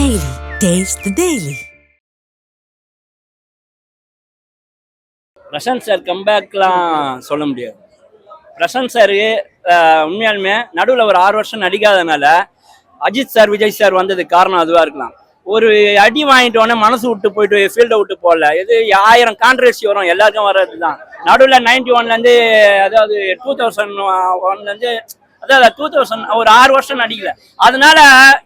Daily. Taste the Daily. Prashanth sir கம்பேக்லாம் சொல்ல முடியாது Prashanth sir உண்மையாலுமே நடுவில் ஒரு ஆறு வருஷம் நடிக்காதனால அஜித் சார் விஜய் சார் வந்ததுக்கு காரணம் அதுவாக இருக்கலாம் ஒரு அடி வாங்கிட்டு உடனே மனசு விட்டு போயிட்டு ஃபீல்டை விட்டு போகல இது ஆயிரம் கான்ட்ரவர்சி வரும் எல்லாருக்கும் வர்றது தான் நடுவில் நைன்டி ஒன்லேருந்து அதாவது டூ தௌசண்ட் ஒன்லேருந்து அதாவது டூ தௌசண்ட் ஒரு ஆறு வருஷம் நடிக்கல. அதனால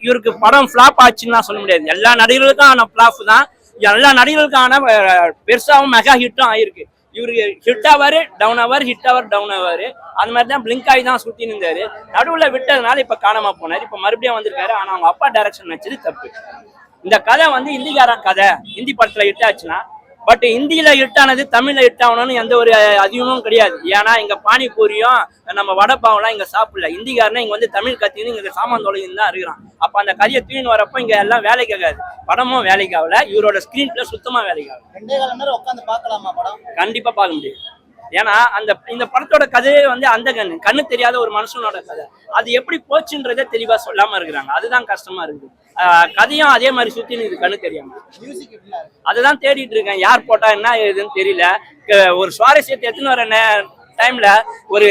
இவருக்கு படம் ஃப்ளாப் ஆச்சுன்னு சொல்ல முடியாது. எல்லா நடிகர்களுக்கும் ஆன ஃப்ளாப் தான். எல்லா நடிகர்களுக்கான பெருசாகவும் மெகா ஹிட்டும் ஆயிருக்கு. இவருக்கு ஹிட் ஆவாரு டவுன் ஆவார் ஹிட் ஆவார் டவுன் ஆவார். அந்த மாதிரி தான் பிளிங்க் ஆகி தான் சுற்றின்னு இருந்தாரு. நடுவில் விட்டதுனால இப்போ காணாம போனார். இப்போ மறுபடியும் வந்திருக்காரு. ஆனால் அவங்க அப்பா டைரக்ஷன் வச்சது தப்பு. இந்த கதை வந்து இந்திக்காரன் கதை. ஹிந்தி படத்தில் ஹிட் ஆச்சுன்னா பட் ஹிந்தியில ஹிட் ஆனது தமிழ்ல ஹிட் ஆகணும்னு எந்த ஒரு அதிகமும் கிடையாது. ஏன்னா இங்க பானிபூரியும் நம்ம வடப்பாவெல்லாம் இங்க சாப்பிடல. ஹிந்திக்காரனே இங்க வந்து தமிழ் கத்தின்னு இங்க சாமான் தொலைன்னு தான் இருக்கிறான். அப்ப அந்த கதையை தூயின் வரப்போ இங்க எல்லாம் வேலைக்கு ஆகாது. படமும் வேலைக்கு ஆகல. இவரோட ஸ்கிரீன் பிளே சுத்தமா வேலைக்கு படம்? கண்டிப்பா பார்க்க முடியும். ஏன்னா அந்த இந்த படத்தோட கதையே வந்து அந்த கண்ணு கண்ணு தெரியாத ஒரு மனுஷனோட கதை. அது எப்படி போச்சுன்றதே தெளிவா சொல்லாம இருக்கிறாங்க. அதுதான் கஷ்டமா இருக்குது. கதையும் அதே மாதிரி சுத்தி இது கண்ணு தெரியாம. அதுதான் தேடிட்டு இருக்கேன். யார் போட்டா என்ன ஏதுன்னு தெரியல. ஒரு சுவாரஸ்யத்தை எடுத்துன்னு வர டைம்ல ஒரு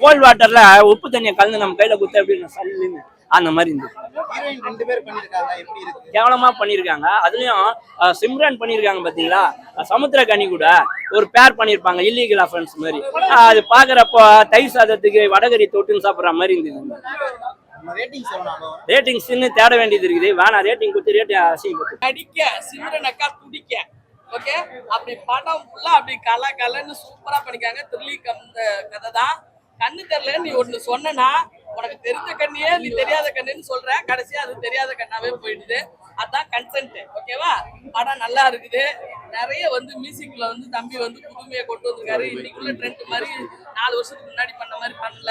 கோல்ட் வாட்டர்ல உப்பு தண்ணியை கலந்து நம்ம கையில குத்த அப்படின்னு சல்லுன்னு அந்த மாதிரி இருந்துச்சு ஹீரோயின் ரெண்டு பேர் பண்ணிருக்காங்க எப்படி இருக்கு? கேவலமா பண்ணியிருக்காங்க அதுலயும் சிம்ரன் பண்ணியிருக்காங்க பாத்தீங்களா? சமுத்திரகனி கூட ஒரு பேர் பண்ணியிருப்பாங்க இல்லீகல் அஃபென்ஸ் மாதிரி. அது பாக்குறப்போ தயிர் சாதத்துக்கு வடகரி தொட்டுன்னு சாப்பிடுற மாதிரி இருந்தது. நம்ம ரேட்டிங்ஸ் எவ்வளோ ரேட்டிங்ஸ்ன்னு தேட வேண்டியது இருக்குது. வேணாம் ரேட்டிங் கொடுத்து ரேட்டிங் அசிங்கப்பட்டு நடிக்க சிம்ரன் அக்கா துடிக்க. ஓகே அப்படி படம் ஃபுல்லா அப்படி கல கலன்னு சூப்பரா பண்ணிக்காங்க த்ரில்லி கந்த கதை தான். கண்ணு தெரியல நீ ஒண்ணு சொன்னனா உனக்கு தெரிஞ்ச கண்ணியே நீ தெரியாத கண்ணுன்னு சொல்ற. கடைசியா அது தெரியாத கண்ணாவே போயிடுது. அதான் கன்சென்ட் ஓகேவா? படம் நல்லா இருக்குது. நிறைய வந்து மியூசிக்ல வந்து தம்பி வந்து புதுமையை கொண்டு வந்திருக்காரு. இன்னைக்குள்ள ட்ரெண்ட் மாதிரி நாலு வருஷத்துக்கு முன்னாடி பண்ண மாதிரி பண்ணல.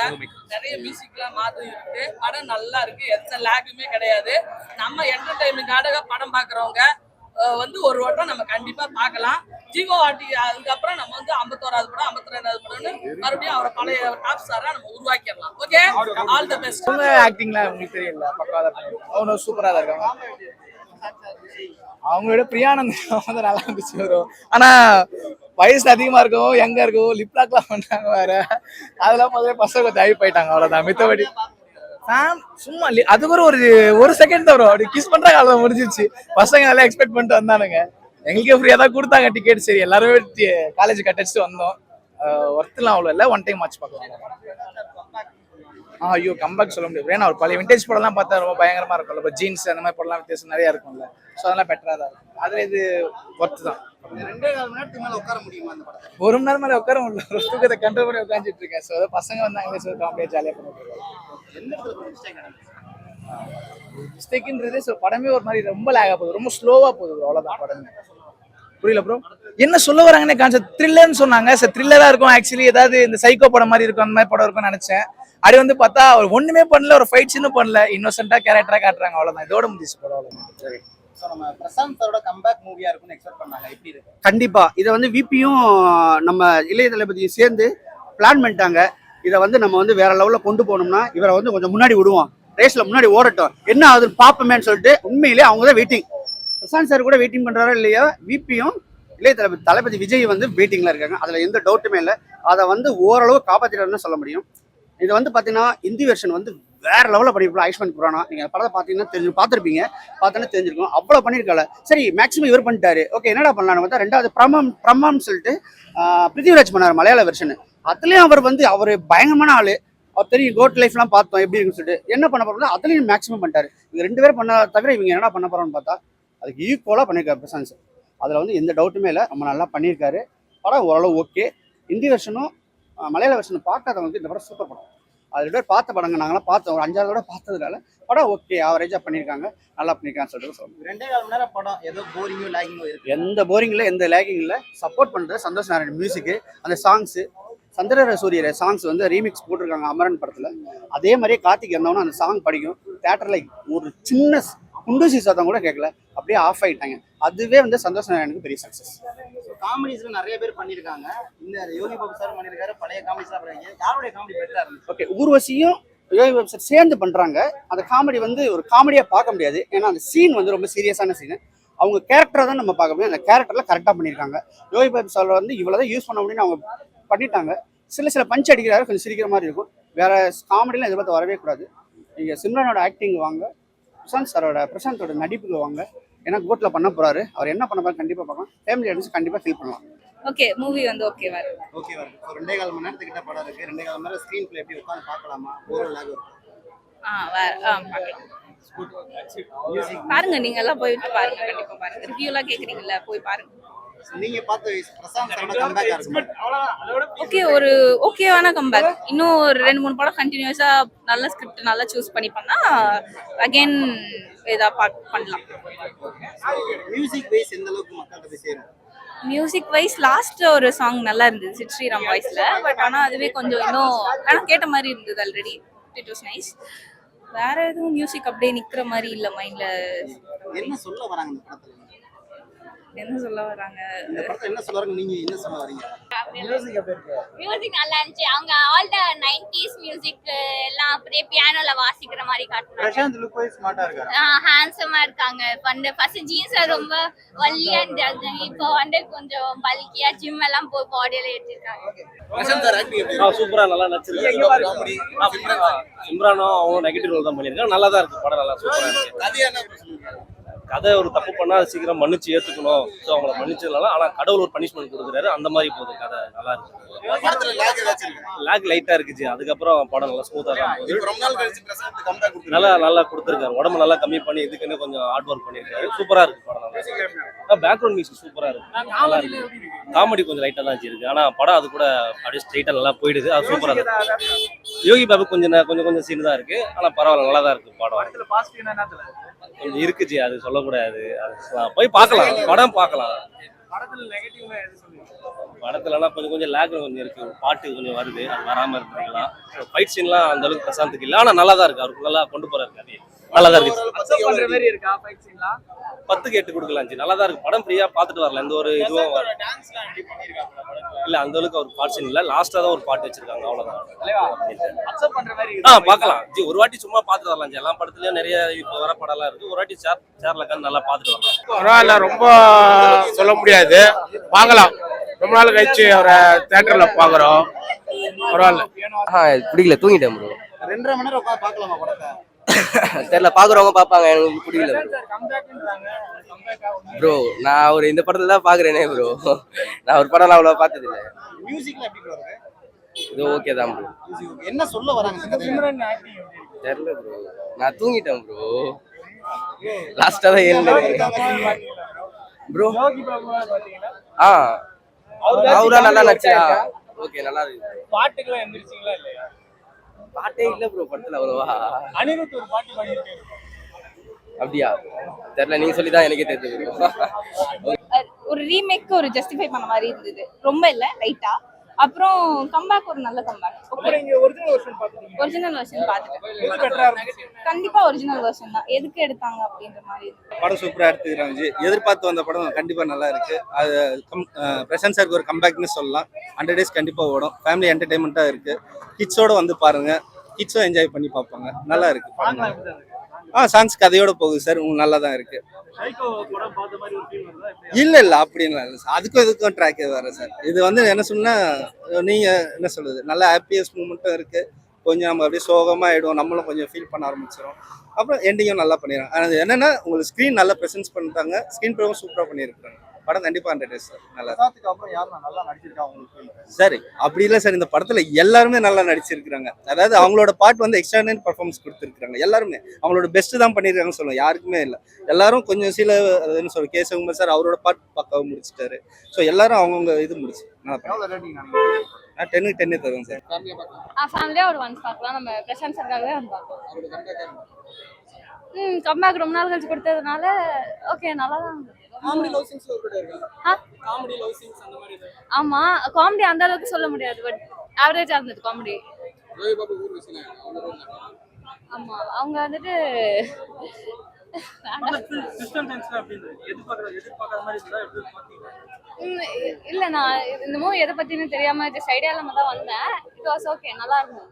நிறைய மியூசிக்லாம் மாத்தி இருக்கு. படம் நல்லா இருக்கு. எந்த லேகுமே கிடையாது. நம்ம என்டர்டைன்மெண்ட்காக படம் பாக்குறவங்க வந்து ஒரு வட்டம் நம்ம கண்டிப்பா பார்க்கலாம். ஜீவோ ஆட்டி அதுக்கப்புறம் நம்ம வந்து ஐம்பத்தோராது படம் ஐம்பத்தி ரெண்டாவது படம்னு மறுபடியும் அவரை பழைய டாப் ஸ்டாரா நம்ம உருவாக்கிடலாம். ஓகே ஆல் த பெஸ்ட் அவங்க ஆக்டிங்லாம் உங்களுக்கு தெரியல? பக்காவா பண்ணிருக்காங்க சூப்பரா தான் இருக்காங்க அவங்களோட பிரியானந்தம் வந்து நல்லா இருந்துச்சு வரும் ஆனா வயசு அதிகமா இருக்கும் எங்க இருக்கும் லிப்லாக்லாம் பண்ணாங்க வேற. அதெல்லாம் முதல்ல பசங்க தயவு போயிட்டாங்க. அவ்வளவுதான். மித்தபடி ஃபேம் சும்மா li- அது ஒரு ஒரு செகண்ட் தான் வரும் அப்படி கிஸ் பண்ற காலம் முடிஞ்சிருச்சு பசங்க நல்லா எக்ஸ்பெக்ட் பண்ணிட்டு வந்தானுங்க. எங்களுக்கே ஃப்ரீயா தான் கொடுத்தாங்க டிக்கெட் சரி எல்லாருமே காலேஜ் கட்டடிச்சுட்டு வந்தோம். ஒர்த்துலாம் அவ்வளோ இல்லை. ஒன் டைம் மேட்ச் பார்க்கலாம். ஐயோ கம்பேக் சொல்ல முடியாது. ஏன்னா ஒரு பழைய விண்டேஜ் படம்லாம் பார்த்தா ரொம்ப பயங்கரமா இருக்கும்ல இப்போ ஜீன்ஸ் அந்த மாதிரி படம்லாம் வித்தியாசம் நிறைய இருக்கும்ல. ஸோ அதெல்லாம் பெட்டரா தான் இருக்கும். அதுல இது ஒர்த்து தான். ரெண்டே கால மணி நேரத்துக்கு மேல உட்கார முடியுமா அந்த படத்தை ஒரு மணி நேரம் மேலே உட்கார முடியல. ஒரு தூக்கத்தை கண்ட்ரோல் பண்ணி உட்காந்துட்டு இருக்கேன். ஸோ பசங்க வந்தாங்களே ஸோ காமெடியாக ஜாலியாக பண்ணிட்டு இருக்காங்க எந்த இடத்துல மிஸ்டேக் நடந்துச்சு? மிஸ்டேக்குன்றது ஸோ படமே ஒரு மாதிரி ரொம்ப லேகா போகுது. ரொம்ப ஸ்லோவா போகுது bro. அவ்வளவுதான் படமே. புரியல ப்ரோ என்ன சொல்ல வராங்கன்னே கான்செப்ட் த்ரில்லர்னு சொன்னாங்க. சார் த்ரில்லரா இருக்கும் ஆக்சுவலி ஏதாவது இந்த சைக்கோ படம் மாதிரி இருக்கும் அந்த மாதிரி படம் இருக்கும்னு நினைச்சேன். அப்படி வந்து பார்த்தா அவர் ஒண்ணுமே பண்ணல ஒரு ஃபைட் சீனும் பண்ணல. இன்னோசென்ட்டா கேரக்டரா காட்டுறாங்க அவ்வளவுதான். இதோட முடிச்சு படம் அவ்வளவுதான். சரி. ஸோ நம்ம பிரசாந்த் சாரோட கம்பேக் மூவியா இருக்கும்னு எக்ஸ்பெக்ட் பண்ணாங்க. எப்படி இருக்கு? கண்டிப்பா. இதை வந்து விபியும் நம்ம இளைய தளபதியும் சேர்ந்து பிளான் பண்ணிட்டாங்க. இதை வந்து நம்ம வந்து வேற லெவலில் கொண்டு போகணும்னா இவரை வந்து கொஞ்சம் முன்னாடி விடுவோம். ரேஸ்ல முன்னாடி ஓடட்டும். என்ன ஆகுதுன்னு பார்ப்போமேன்னு சொல்லிட்டு உண்மையிலே அவங்க தான் வெயிட்டிங் பிரசாந்த் சார் கூட வெயிட்டிங் பண்றாரோ இல்லையா? விபியும் இளைய தளபதி தளபதி விஜய் வந்து வெயிட்டிங்ல இருக்காங்க. அதுல எந்த டவுட்டுமே இல்லை. அதை வந்து ஓரளவு காப்பாற்றிட்டாருன்னு சொல்ல முடியும். இது வந்து பார்த்தீங்கன்னா இந்தி வெர்ஷன் வந்து வேற லெவலில் பண்ணிருப்போம் ஆயுஷ்மான் குரானா நீங்கள் படத்தை பார்த்தீங்கன்னா தெரிஞ்சு பார்த்துருப்பீங்க பார்த்தோன்னா தெரிஞ்சிருக்கும். அவ்வளோ பண்ணியிருக்கல சரி மேக்ஸிமம் இவர் பண்ணிட்டாரு. ஓகே என்னடா பண்ணலான்னு பார்த்தா ரெண்டாவது பிரமம் பிரமம்னு சொல்லிட்டு பிருத்திவிராஜ் பண்ணார் மலையாள வெர்ஷன் அதுலேயும் அவர் வந்து அவர் பயங்கரமான ஆள். அவர் தெரியும் கோட் லைஃப்லாம் பார்த்தோம் எப்படி இருக்குன்னு சொல்லிட்டு. என்ன பண்ண போறோம்னா அதுலேயும் மேக்ஸிமம் பண்ணிட்டாரு. இவங்க ரெண்டு பேரும் பண்ண தவிர இவங்க என்ன பண்ண போறோம்னு பார்த்தா அதுக்கு ஈக்குவலாக பண்ணியிருக்காரு பிரசாந்த் சார். அதில் வந்து எந்த டவுட்டுமே இல்லை. ரொம்ப நல்லா பண்ணியிருக்காரு படம் ஓரளவு ஓகே இந்தி வெர்ஷனும் மலையாள வெர்ஷனும் பார்க்காதவங்களுக்கு இந்த படம் சூப்பர் படம். அது ரெண்டு பேர் பார்த்த படங்க நாங்களாம் பார்த்தோம். ஒரு அஞ்சாவது தடவை பார்த்ததுனால படம் ஓகே ஆவரேஜாக பண்ணியிருக்காங்க. நல்லா பண்ணியிருக்காங்க சொல்லிட்டு சொல்லுவோம் ரெண்டே கால மணி நேரம் படம் ஏதோ போரிங்கோ லாகிங்கோ இருக்கு. எந்த போரிங் இல்லை எந்த லேக்கிங் இல்லை சப்போர்ட் பண்ணுறது சந்தோஷ் நாராயண் மியூசிக்கு அந்த சாங்ஸு சந்திர சூரியர் சாங்ஸ் வந்து ரீமிக்ஸ் போட்டிருக்காங்க அமரன் படத்தில். அதே மாதிரியே கார்த்திக் இருந்தவனும் அந்த சாங் படிக்கும். தேட்டரில் ஒரு சின்ன குண்டூசி சத்தம் கூட கேட்கல. அப்படியே ஆஃப் ஆயிட்டாங்க. அதுவே வந்து சந்தோஷ் நாராயணுக்கு பெரிய சக்ஸஸ் காமெடிஸ்ல நிறைய பேர் பண்ணிருக்காங்க இந்த யோகி பாபு சார் பண்ணிருக்காரு பழைய காமெடிஸ்லாம் பண்ணிருக்காங்க யாருடைய காமெடி பெட்டரா இருந்துச்சு? ஓகே ஊர்வசியும் யோகி பாபு சார் சேர்ந்து பண்றாங்க. அந்த காமெடி வந்து ஒரு காமெடியா பார்க்க முடியாது. ஏன்னா அந்த சீன் வந்து ரொம்ப சீரியஸான சீன் அவங்க கேரக்டரை தான் நம்ம பார்க்க முடியும். அந்த கேரக்டர்ல கரெக்டாக பண்ணியிருக்காங்க. யோகி பாபு சார் வந்து இவ்வளோதான் யூஸ் பண்ண முடியும்னு அவங்க பண்ணிட்டாங்க. சில சில பஞ்ச் அடிக்கிறாரு கொஞ்சம் சிரிக்கிற மாதிரி இருக்கும். வேற காமெடிலாம் எதிர்பார்த்து வரவே கூடாது. நீங்கள் சிம்ரனோட ஆக்டிங் வாங்க பிரசாந்த் சாரோட பிரசாந்தோட நடிப்புக்கு வாங்க. ஏன்னா கோட்டில் பண்ண போறாரு. அவர் என்ன பண்ண போறாரு கண்டிப்பாக பார்க்கலாம். ஃபேமிலி ஆடியன்ஸ் கண்டிப்பாக ஃபீல் பண்ணலாம். ஓகே மூவி வந்து ஓகேவா இருக்கு? ஓகே ஒரு ரெண்டே கால் மணி நேரத்துக்கிட்ட படம் இருக்கு. ரெண்டே கால் மணி நேரம் ஸ்க்ரீன் பிளே எப்படி உட்காந்து பார்க்கலாமா? ஒரு லாக் ஆ ஆ பார்க்கலாம். பாருங்க நீங்க எல்லாம் போயிட்டு பாருங்க கண்டிப்பா பாருங்க. ரிவ்யூ எல்லாம் கேக்குறீங்கல்ல போய் பாருங்க. நீங்க பார்த்த பிரசாந்த் ஓகே ஒரு ஓகேவான கம்பேக் இன்னும் ஒரு ரெண்டு மூணு படம் கண்டினியூஸா நல்ல ஸ்கிரிப்ட் நல்லா சூஸ் பண்ணி பண்ணா அகைன் இதா பாக் பண்ணலாம். மியூசிக் வைஸ் எந்த அளவுக்கு மக்கள்கிட்ட போய் சேரும் மியூசிக் வைஸ் லாஸ்ட் ஒரு சாங் நல்லா இருந்தது சிட் ஸ்ரீராம் வாய்ஸ்ல பட் ஆனா அதுவே கொஞ்சம் இன்னும் ஆனா கேட்ட மாதிரி இருந்தது ஆல்ரெடி இட் வாஸ் நைஸ் வேற எதுவும் மியூசிக் அப்படியே நிக்கிற மாதிரி இல்ல மைண்ட்ல என்ன சொல்ல வராங்க இந்த படத்துல? என்ன சொல்ல வராங்க? இந்த என்ன சொல்ல வராங்க? நீங்க என்ன சொல்ல வரீங்க மியூசிக் நல்லா இருந்துச்சு. அவங்க ஆல் த நைன்டிஸ் மியூசிக் எல்லாம் அப்படியே பியானோல வாசிக்கிற மாதிரி காட்டுறாங்க பிரசாந்த் லுக் வைஸ் ஸ்மார்ட்டா இருக்காரு. ஹேண்ட்ஸமா இருக்காங்க. பண்டு ஃபர்ஸ்ட் ஜீன்ஸ் ரொம்ப ஒல்லியா இருந்தாங்க இப்போ வந்து கொஞ்சம் பல்கியா ஜிம் எல்லாம் போய் பாடியில ஏற்றிருக்காங்க பிரசாந்த் சார் ஆக்டிங் எப்படி ஆ சூப்பரா நல்லா நடிச்சிருக்காங்க காமெடி சிம்ரானும் அவங்க நெகட்டிவ் ரோல் தான் பண்ணியிருக்காங்க நல்லா தான் இருக்கு. படம் நல்லா சூப்பரா இருக்கு. கதையா என்ன கதை ஒரு தப்பு பண்ணா அது சீக்கிரம் மன்னிச்சு ஏத்துக்கணும். ஸோ அவங்கள மன்னிச்சதுனால ஆனா கடவுள் ஒரு பனிஷ்மெண்ட் கொடுக்குறாரு. அந்த மாதிரி போகுது கதை. நல்லா இருக்கு. லாக் ஏதாச்சும் இருக்கா? லேக் லைட்டா இருக்குச்சு. அதுக்கப்புறம் படம் நல்லா ஸ்மூத்தா தான் போகுது. இப்போ ரொம்ப நாள் கழிச்சு பிரசாந்த் கம்பேக் கொடுத்துருக்காரு. நல்லா நல்லா கொடுத்துருக்காரு. உடம்பு நல்லா கம்மி பண்ணி இதுக்குன்னு கொஞ்சம் ஹார்ட் ஒர்க் பண்ணியிருக்காரு சூப்பரா இருக்கு படம் நல்லா. பேக்ரவுண்ட் மியூசிக் சூப்பரா இருக்கு. நல்லா இருக்கு? காமெடி கொஞ்சம் லைட்டா தான் இருக்கு ஆனா படம் அது கூட அப்படியே ஸ்ட்ரைட்டா நல்லா போயிடுது. அது சூப்பரா இருக்கு. யோகி பாபு கொஞ்சம் கொஞ்சம் கொஞ்சம் சீன் தான் இருக்கு. ஆனா பரவாயில்ல நல்லா தான் இருக்கு படம். கொஞ்சம் இருக்குச்சு அது சொல்லக்கூடாது. போய் பார்க்கலாம். படம் பார்க்கலாம். படத்துலலாம் கொஞ்சம் கொஞ்சம் லேக் கொஞ்சம் இருக்கு. பாட்டு கொஞ்சம் வருது அது வராம இருக்கலாம் ஃபைட் சீன்லாம் அந்த அளவுக்கு பிரசாந்துக்கு இல்லை. ஆனா நல்லா தான் இருக்கு. அவருக்கு நல்லா கொண்டு போறாரு கதையை நல்லா தான் இருக்கு பத்துக்கு எட்டு கொடுக்கலாம் ஜி. நல்லா தான் இருக்கு. படம் ஃப்ரீயா பார்த்துட்டு வரல எந்த ஒரு இதுவும் இல்ல அந்த அளவுக்கு அவர் பாட்டு சீன் இல்ல. லாஸ்டா தான் ஒரு பாட்டு வச்சிருக்காங்க. அவ்வளவுதான். ஆ பார்க்கலாம். ஜி ஒரு வாட்டி சும்மா பார்த்துட்டு வரலாம் ஜி. எல்லா படத்துலயும் நிறைய இப்போ வர படம்லாம் இருக்கு. ஒரு வாட்டி சேர் சேர்ல நல்லா பார்த்துட்டு வரலாம். பரவாயில்ல ரொம்ப சொல்ல முடியாது. பார்க்கலாம் ரொம்ப நாள் கழிச்சு அவரை தேட்டர்ல பாக்குறோம் பரவாயில்ல. பிடிக்கல. தூங்கிட்டேன் ப்ரோ ரெண்டரை மணி நேரம் உட்காந்து பார்க்கலாமா படத்தை? தெரியல பாக்குறவங்க பாப்பாங்க எனக்கு பிடிக்கல ப்ரோ நான் ஒரு இந்த படத்துல தான் பாக்குறேனே ப்ரோ நான் ஒரு படம் அவ்வளவு பார்த்தது இல்ல மியூசிக்ல இது ஓகே தான் ப்ரோ. என்ன சொல்ல வராங்க? தெரியல ப்ரோ நான் தூங்கிட்டேன் ப்ரோ லாஸ்டா தான் எழுந்தேன் ப்ரோ ஆ. அவரா நல்லா நடிச்சா ஓகே நல்லா இருக்கு. பாட்டுக்கெல்லாம் எந்திரிச்சிங்களா இல்லையா? பாட்டே இல்ல ப்ரோ படத்துல அவ்வளவா. அனிருத் ஒரு பாட்டு பாடியிருக்காரு. அப்படியா? தெரியல நீங்க சொல்லி தான் எனக்கே தெரிஞ்சது. ஒரு ரீமேக் ஒரு ஜஸ்டிஃபை பண்ண மாதிரி இருந்தது. ரொம்ப இல்ல லைட்டா அப்புறம் கம்பேக் ஒரு நல்ல கம்பேக் ஒரிஜினல் வெர்ஷன் இருந்துச்சு? கண்டிப்பா ஒரிஜினல் வெர்ஷன் தான். எதுக்கு எடுத்தாங்க அப்படின்ற மாதிரி இருக்கு. படம் சூப்பரா எடுத்துக்கிறாங்க எதிர்பார்த்து வந்த படம் கண்டிப்பா நல்லா இருக்கு. அது பிரசாந்த் சாருக்கு ஒரு கம்பேக்னு சொல்லலாம். ஹண்ட்ரட் டேஸ் கண்டிப்பா ஓடும். ஃபேமிலி என்டர்டைன்மெண்ட்டா இருக்கு. கிட்ஸோட வந்து பாருங்க. கிட்ஸும் என்ஜாய் பண்ணி பார்ப்பாங்க. நல்லா இருக்கு. ஆ சாங்ஸ் கதையோட போகுது சார். உங்களுக்கு நல்லா தான் இருக்கு. இல்ல இல்ல அப்படின்லாம் இல்லை சார். அதுக்கும் இதுக்கும் ட்ராக் வேற சார். இது வந்து என்ன சொன்னா நீங்க என்ன சொல்றது? நல்ல ஹாப்பியஸ்ட் மூமெண்ட்டும் இருக்கு. கொஞ்சம் நம்ம அப்படியே சோகமா ஆகிடும் நம்மளும் கொஞ்சம் ஃபீல் பண்ண ஆரம்பிச்சிடும் அப்புறம் எண்டிங்கும் நல்லா பண்ணிடுறாங்க ஆனால் என்னன்னா உங்களுக்கு ஸ்க்ரீன் நல்லா ப்ரெசென்ஸ் பண்ணிட்டாங்க. ஸ்க்ரீன் ப்ளேவும் சூப்பராக பண்ணியிருக்காங்க படம் கண்டிப்பா ஹண்ட்ரட் டேஸ் சார் நல்லா அப்புறம் நல்லா நடிச்சிருக்கா உங்களுக்கு சார் அப்படி இல்லை சார் இந்த படத்துல எல்லாருமே நல்லா நடிச்சிருக்காங்க அதாவது அவங்களோட பாட்டு வந்து எக்ஸ்ட்ரானரி பர்ஃபார்மன்ஸ் கொடுத்துருக்காங்க எல்லாருமே. அவங்களோட பெஸ்ட் தான் பண்ணியிருக்காங்கன்னு சொல்லுவோம் யாருக்குமே இல்லை. எல்லாரும் கொஞ்சம் சில அது என்ன சொல்ற கேசவகுமார் சார் அவரோட பாட்டு பக்காவை முடிச்சிட்டாரு. ஸோ எல்லாரும் அவங்கவுங்க இது முடிச்சு. நல்லா நான் டென்னுக்கு டென்னே தருவேன் சார் ஃபேமிலியா பார்க்கலாம். ஃபேமிலியா ஒரு ஒன்ஸ் பார்க்கலாம் நம்ம பிரசாந்த் சர்க்காகவே வந்து பார்க்கலாம் அவரோட கம்பேக் ம் கம்பேக் ரொம்ப நாள் கழிச்சு கொடுத்ததுனால ஓகே நல்லா தான் ஆமா காமெடி அந்த அளவுக்கு சொல்ல முடியாது பட் ஆவரேஜா இருந்தது காமெடி. ஆமா அவங்க வந்துட்டு இல்ல நான் இந்த மூவி எதை பத்தின்னு தெரியாம ஜஸ்ட் ஐடியா இல்லாம தான் வந்தேன். இட் வாஸ் ஓகே நல்லா இருந்தது.